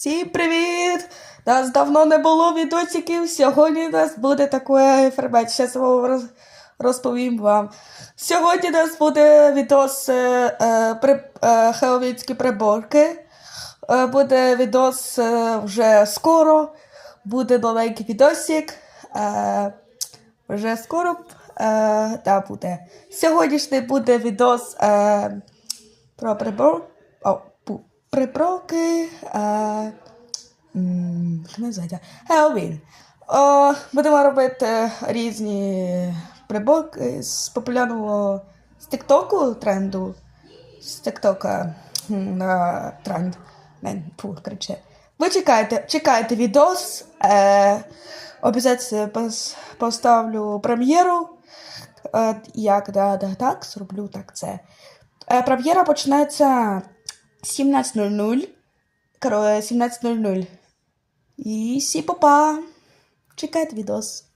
Всім привіт! Нас давно не було відосиків. Сьогодні у нас буде така інформація. Зараз розповім вам. Сьогодні у нас буде відос е, е, при, е, хеловінські приборки. Е, буде відос е, вже скоро. Буде новенький відосик. Е, вже скоро е, да, буде. Сьогоднішній буде відос е, про прибор. Приборки. Е? Хеллоуін. О, будемо робити різні приборки з популярного з Тіктоку тренду. З Тіктока на тренд. Фу, короче. Ви чекайте, чекайте відос. Е, обов'язково поставлю прем'єру. Е, як да, да, так, зроблю так це. Е, прем'єра починається 17.00. Коро- 17.00. І сі-па-па! Чекайте відос.